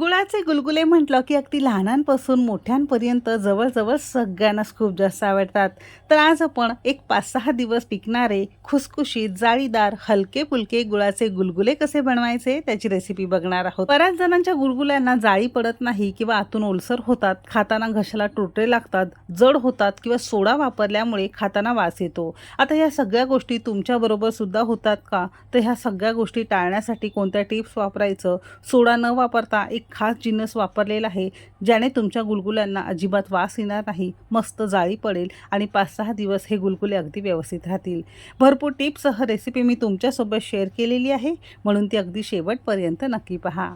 गुळाचे गुलगुले म्हटलं की अगदी लहानांपासून मोठ्यांपर्यंत जवळजवळ सगळ्यांनाच खूप जास्त आवडतात. तर आज आपण एक पाच सहा दिवस टिकणारे खुसखुशीत जाळीदार हलके फुलके गुळाचे गुलगुले कसे बनवायचे त्याची रेसिपी बघणार आहोत. बऱ्याच जणांच्या गुलगुल्यांना जाळी पडत नाही किंवा आतून ओलसर होतात खाताना घशाला टोटरे लागतात जड होतात किंवा सोडा वापरल्यामुळे खाताना वास येतो. आता या सगळ्या गोष्टी तुमच्याबरोबर सुद्धा होतात का? तर ह्या सगळ्या गोष्टी टाळण्यासाठी कोणत्या टिप्स वापरायचं? सोडा न वापरता एक खास जिन्नस वापरलेला आहे ज्याने तुमच्या गुलगुल्यांना अजिबात वास येणार नाही मस्त जाळी पडेल आणि पाच सहा दिवस हे गुलगुले अगदी व्यवस्थित राहतील. भरपूर टिप्ससह रेसिपी मी तुमच्यासोबत शेअर केलेली आहे म्हणून ती अगदी शेवटपर्यंत नक्की पहा.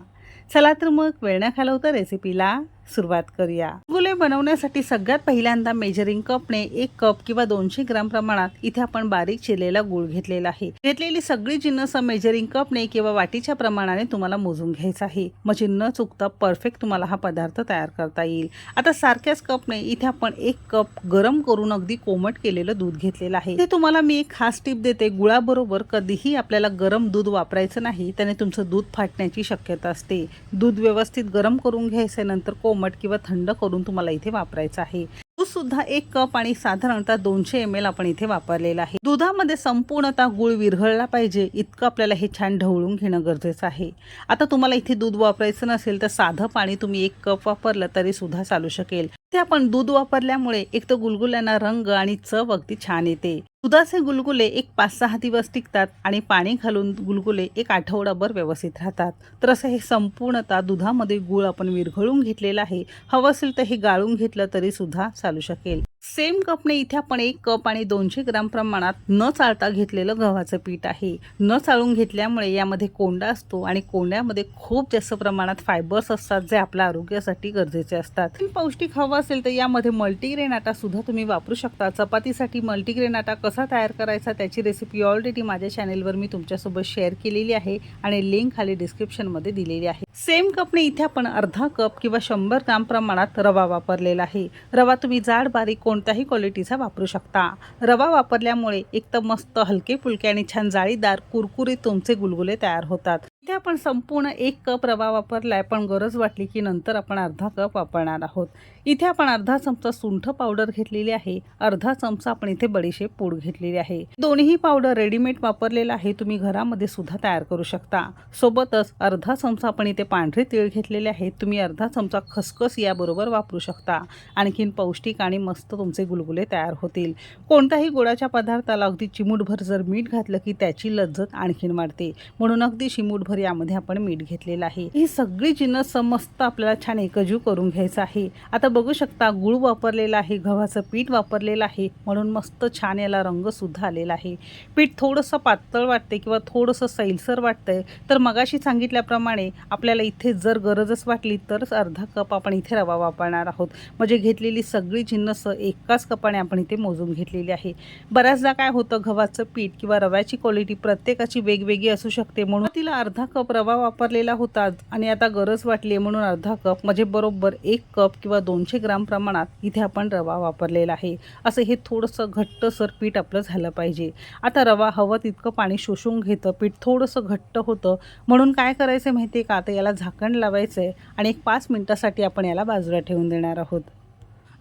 चला तर मग वेळ न घालवता रेसिपीला सुरुवात करूया. गुले बनवण्यासाठी सगळ्यात पहिल्यांदा मेजरिंग कपने एक कप किंवा दोनशे ग्राम प्रमाणात इथे आपण बारीक चिरलेला गुळ घेतलेला आहे. घेतलेली सगळी जिन्नस मेजरिंग कपने किंवा वाटीच्या प्रमाणाने तुम्हाला मोजून घ्यायचा आहे. म्हणजे न चुकता परफेक्ट तुम्हाला हा पदार्थ तयार करता येईल. आता सारख्याच कपने इथे आपण एक कप गरम करून अगदी कोमट केलेलं दूध घेतलेलं आहे. ते तुम्हाला मी एक खास टिप देते. गुळाबरोबर कधीही आपल्याला गरम दूध वापरायचं नाही त्याने तुमचं दूध फाटण्याची शक्यता असते. दूध व्यवस्थित गरम करून घ्यायचं नंतर कोमट किंवा थंड करून तुम्हाला इथे वापरायचं आहे. दूध सुद्धा एक कप आणि साधारणतः दोनशे एम एल आपण इथे वापरलेला आहे. दुधामध्ये संपूर्णतः गुळ विरघळला पाहिजे. इतकं आपल्याला हे छान ढवळून घेणं गरजेचं आहे. आता तुम्हाला इथे दूध वापरायचं नसेल तर साधं पाणी तुम्ही एक कप वापरलं तरी सुद्धा चालू शकेल. ते आपण दूध वापरल्यामुळे एक तर गुलगुल्यांना रंग आणि चव अगदी छान येते. दुधाचे गुलगुले एक पाच सहा दिवस टिकतात आणि पाणी घालून गुलगुले एक आठवडाभर व्यवस्थित राहतात. तर असं हे संपूर्णतः दुधामध्ये गुळ आपण विरघळून घेतलेलं आहे. हवं असेल तर हे गाळून घेतलं तरी सुद्धा चालू शकेल. सेम कपने इथे आपण एक कप आणि दोनशे ग्राम प्रमाणात न चाळता घेतलेलं गव्हाचं पीठ आहे. न चाळून घेतल्यामुळे यामध्ये कोंडा असतो आणि कोंड्यामध्ये खूप जास्त प्रमाणात फायबर्स असतात जे आपल्या आरोग्यासाठी गरजेचे असतात. पौष्टिक हवं असेल तर यामध्ये मल्टीग्रेन आटा सुद्धा तुम्ही वापरू शकता. चपातीसाठी मल्टीग्रेन आटा कसा तयार करायचा त्याची रेसिपी ऑलरेडी माझ्या चॅनेलवर मी तुमच्यासोबत शेअर केलेली आहे आणि लिंक खाली डिस्क्रिप्शनमध्ये दिलेली आहे. सेम कपने इथे आपण अर्धा कप किंवा शंभर ग्राम प्रमाणात रवा वापरलेला आहे. रवा तुम्ही जाड बारीक कोणत्याही क्वालिटीचा वापरू शकता. रवा वापरल्यामुळे एक तर मस्त हलके फुलके आणि छान जाळीदार कुरकुरीत तुमचे गुलगुले तयार होतात. आपण संपूर्ण एक कप रवा वापरलाय पण गरज वाटली की नंतर आपण अर्धा कप वापरणार आहोत. इथे आपण अर्धा चमचा सुंठ पावडर घेतलेली आहे. अर्धा चमचा आपण इथे बडीशेप पूड घेतलेली आहे. दोन्ही पावडर रेडीमेड वापरलेला आहे. तुम्ही घरामध्ये सुद्धा तयार करू शकता. सोबतच अर्धा चमचा आपण इथे पांढरे तीळ घेतलेले आहेत तुम्ही अर्धा चमचा खसखस याबरोबर वापरू शकता. आणखीन पौष्टिक आणि मस्त तुमचे गुलगुले तयार होतील. कोणत्याही गोडाच्या पदार्थाला अगदी चिमूटभर जर मीठ घातलं की त्याची लज्जत आणखीन वाढते. म्हणून अगदी चिमूटभर यामध्ये आपण मीठ घेतलेलं आहे. ही सगळी जिन्नस मस्त आपल्याला छान एकजीव करून घ्यायचं आहे. आता बघू शकता गुळ वापरलेला आहे गव्हाचं पीठ वापरलेलं आहे म्हणून मस्त छान याला रंग सुद्धा आलेला आहे. पीठ थोडंसं पातळ वाटते किंवा थोडंसं सैलसर वाटतंय तर मगाशी सांगितल्याप्रमाणे आपल्याला इथे जर गरजच वाटली तरच अर्धा कप आपण इथे रवा वापरणार आहोत. म्हणजे घेतलेली सगळी जिन्नस एकाच कपाने आपण इथे मोजून घेतलेली आहे. बऱ्याचदा काय होतं गव्हाचं पीठ किंवा रव्याची क्वालिटी प्रत्येकाची वेगवेगळी असू शकते म्हणून तिला अर्धा कप रवा वापरलेला होता आणि आता गरज वाटली आहे म्हणून अर्धा कप म्हणजे बरोबर एक कप किंवा दोनशे ग्राम प्रमाणात इथे आपण रवा वापरलेला आहे. असं हे थोडंसं घट्टसर पीठ आपलं झालं पाहिजे. आता रवा हवं तितकं पाणी शोषून घेतं पीठ थोडंसं घट्ट होतं. म्हणून काय करायचं माहिती आहे का? आता याला झाकण लावायचं आहे आणि एक पाच मिनटासाठी आपण याला बाजूला ठेवून देणार आहोत.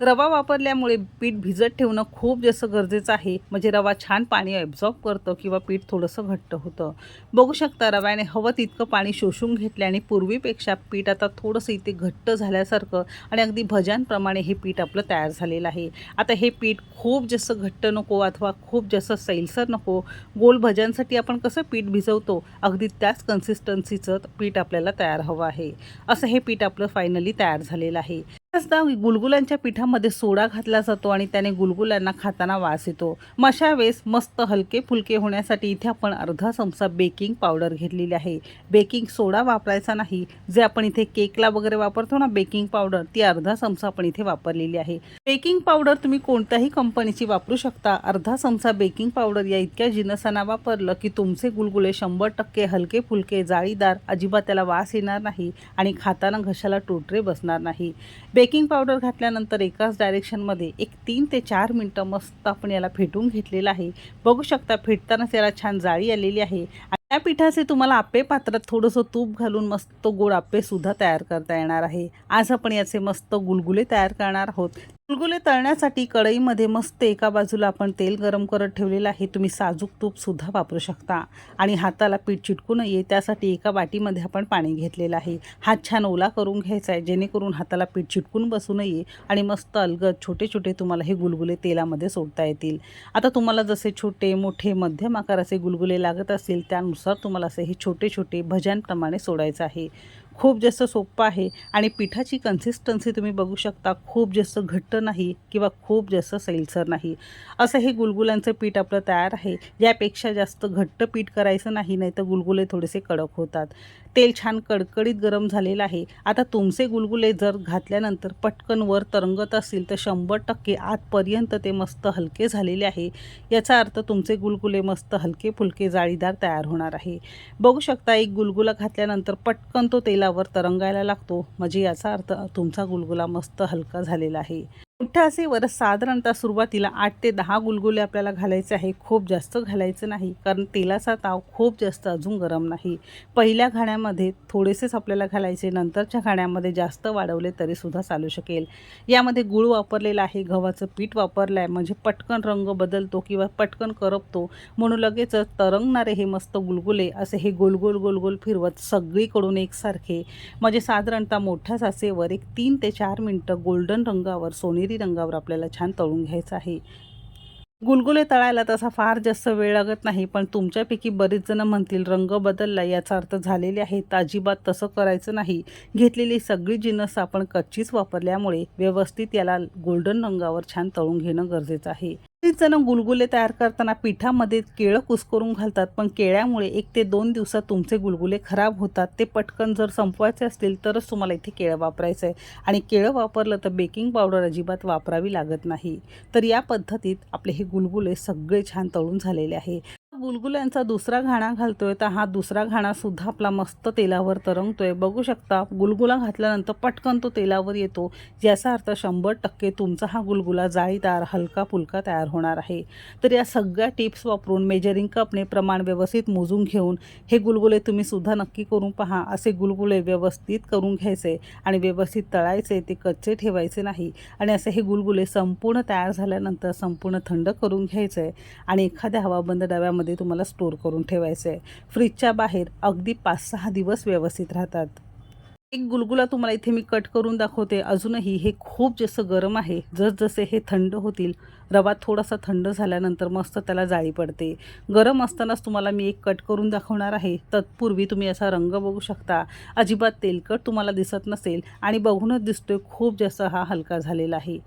रवा वापरल्यामुळे पीठ भिजत ठेवणं खूप जास्त गरजेचं आहे. म्हणजे रवा छान पाणी ॲब्झॉर्ब करतं किंवा पीठ थोडंसं घट्ट होतं. बघू शकता रव्याने हवं तितकं पाणी शोषून घेतले आणि पूर्वीपेक्षा पीठ आता थोडंसं इथे घट्ट झाल्यासारखं आणि अगदी भजांप्रमाणे हे पीठ आपलं तयार झालेलं आहे. आता हे पीठ खूप जास्त घट्ट नको अथवा खूप जास्त सैलसर नको. गोल भज्यांसाठी आपण कसं पीठ भिजवतो? अगदी त्याच कन्सिस्टन्सीचं पीठ आपल्याला तयार हवं आहे. असं हे पीठ आपलं फायनली तयार झालेलं आहे. बऱ्याचदा गुलगुलांच्या पिठामध्ये सोडा घातला जातो आणि त्याने गुलगुलांना खाताना वास येतो. मशा वेळेस मस्त हलके फुलके होण्यासाठी इथे आपण अर्धा चमचा बेकिंग पावडर घेतलेली आहे. बेकिंग सोडा वापरायचा नाही. जे आपण इथे केकला वगैरे वापरतो ना बेकिंग पावडर ती अर्धा चमचा आपण इथे वापरलेली आहे. बेकिंग पावडर तुम्ही कोणत्याही कंपनीची वापरू शकता. अर्धा चमचा बेकिंग पावडर या इतक्या जिनसांना वापरलं की तुमचे गुलगुले शंभर टक्के हलके फुलके जाळीदार अजिबात त्याला वास येणार नाही आणि खाताना घशाला टोटरे बसणार नाही. बेकिंग पावडर घातल्यानंतर एकाच डायरेक्शनमध्ये एक तीन ते चार मिनटं मस्त आपण याला फेटून घेतलेलं आहे. बघू शकता फेटतानाच याला छान जाळी आलेली आहे. या पिठाचे तुम्हाला आप्पे पात्रात थोडंसं तूप घालून मस्त गोड आप्पेसुद्धा तयार करता येणार आहे. आज आपण याचे मस्त गुलगुले तयार करणार आहोत. गुलगुले तळण्यासाठी कढईमध्ये मस्त एका बाजूला आपण तेल गरम करत ठेवलेलं आहे. तुम्ही साजूक तूपसुद्धा वापरू शकता. आणि हाताला पीठ चिटकू नये त्यासाठी एका बाटीमध्ये आपण पाणी घेतलेलं आहे. हात छान ओला करून घ्यायचा आहे जेणेकरून हाताला पीठ चिटकून बसू नये आणि मस्त अलगद छोटे छोटे तुम्हाला हे गुलगुले तेलामध्ये सोडता येतील. आता तुम्हाला जसे छोटे मोठे मध्यम आकाराचे गुलगुले लागत असतील त्यानुसार तुम्हाला असे हे छोटे छोटे भज्यांप्रमाणे सोडायचं आहे. खूप जास्त सोपं आहे. आणि पिठाची कन्सिस्टन्सी तुम्ही बघू शकता खूप जास्त घट्ट नाही किंवा खूप जास्त सैलसर नाही. असं हे गुलगुलांचं पीठ आपलं तयार आहे. यापेक्षा जास्त घट्ट पीठ करायचं नाही नाही तर गुलगुले थोडेसे कडक होतात. तेल छान कडकडीत गरम झालेलं आहे. आता तुमचे गुलगुले जर घातल्यानंतर पटकन वर तरंगत असतील तर शंभर टक्के आतपर्यंत ते मस्त हलके झालेले आहे. याचा अर्थ तुमचे गुलगुले मस्त हलके फुलके जाळीदार तयार होणार आहे. बघू शकता एक गुलगुला घातल्यानंतर पटकन तो तेला त्यावर तरंगायला लागतो. म्हणजे याचा अर्थ तुमचा गुलगुला मस्त हलका झालेला आहे. असेवर साधारणतः सुरुवातीला आठ ते दहा गुलगुले आपल्याला घालायचे आहे. खूप जास्त घालायचं नाही कारण तेलाचा ताव खूप जास्त अजून गरम नाही. पहिल्या घाण्यामध्ये थोडेसेच आपल्याला घालायचे नंतरच्या घाण्यामध्ये जास्त वाढवले तरीसुद्धा चालू शकेल. यामध्ये गुळ वापरलेला आहे गव्हाचं पीठ वापरलं आहे म्हणजे पटकन रंग बदलतो किंवा पटकन करपतो म्हणून लगेचच तरंगणारे हे मस्त गुलगुले असे हे गोलगोल गोलगोल फिरवत सगळीकडून एकसारखे म्हणजे साधारणतः मोठ्या सासेवर एक तीन ते चार मिनटं गोल्डन रंगावर सोनेरी रंगावर आपल्याला छान तळून घ्यायचं आहे. गुलगुले तळायला तसा फार जास्त वेळ लागत नाही पण तुमच्यापैकी बरेच जण म्हणतील रंग बदलला याचा अर्थ झालेले आहे तर अजिबात तसं करायचं नाही. घेतलेली सगळी जिनस आपण कच्चीच वापरल्यामुळे व्यवस्थित याला गोल्डन रंगावर छान तळून घेणं गरजेचं आहे. बरेच जण गुलगुले तयार करताना पिठामध्ये केळं कुस्करून घालतात पण केळ्यामुळे एक ते दोन दिवसात तुमचे गुलगुले खराब होतात. ते पटकन जर संपवायचे असतील तरच तुम्हाला इथे केळं वापरायचं आहे. आणि केळं वापरलं तर बेकिंग पावडर अजिबात वापरावी लागत नाही. तर या पद्धतीत आपले हे गुलगुले सगळे छान तळून झालेले आहे. गुलगुल्यांचा दुसरा घाणा घालतोय तर हा दुसरा घाणा सुद्धा आपला मस्त तेलावर तरंगतोय. बघू शकता गुलगुला घातल्यानंतर पटकन तो तेलावर येतो. याचा अर्थ शंभर टक्के तुमचा हा गुलगुला जाळीदार हलका फुलका तयार होणार आहे. तर या सगळ्या टिप्स वापरून मेजरिंग कपने प्रमाण व्यवस्थित मोजून घेऊन हे गुलगुले तुम्ही सुद्धा नक्की करून पहा. असे गुलगुले व्यवस्थित करून घ्यायचे आणि व्यवस्थित तळायचे ते कच्चे ठेवायचे नाही. आणि असे हे गुलगुले संपूर्ण तयार झाल्यानंतर संपूर्ण थंड करून घ्यायचे. आणि एखाद्या हवाबंद डब्यामध्ये मध्ये तुम्हाला स्टोअर करून ठेवायचं आहे फ्रीजच्या बाहेर अगदी पाच सहा दिवस व्यवस्थित राहतात. एक गुलगुला तुम्हाला इथे मी कट करून दाखवते. अजूनही हे खूप जास्त गरम आहे जसजसे हे थंड होतील रवा थोडासा थंड झाल्यानंतर मस्त त्याला जाळी पडते. गरम असतानाच तुम्हाला मी एक कट करून दाखवणार आहे. तत्पूर्वी तुम्ही असा रंग बघू शकता. अजिबात तेलकट तुम्हाला दिसत नसेल आणि बघूनच दिसतोय खूप जास्त हा हलका झालेला आहे.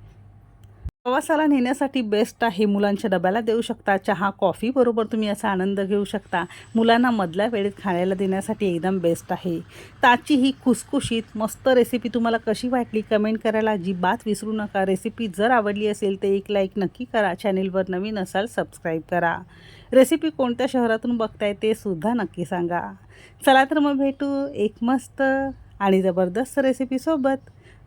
प्रवासाला नेण्यासाठी बेस्ट आहे मुलांच्या डब्याला देऊ शकता. चहा कॉफी बरोबर तुम्ही याचा आनंद घेऊ शकता. मुलांना मधल्या वेळेत खाण्याला देण्यासाठी एकदम बेस्ट आहे. ताची ही खुसखुशीत मस्त रेसिपी तुम्हाला कशी वाटली कमेंट करायला अजिबात विसरू नका. रेसिपी जर आवडली असेल तर एक लाईक नक्की करा. चॅनेलवर नवीन असाल सबस्क्राईब करा. रेसिपी कोणत्या शहरातून बघताय ते सुद्धा नक्की सांगा. चला तर मग भेटू एक मस्त आणि जबरदस्त रेसिपीसोबत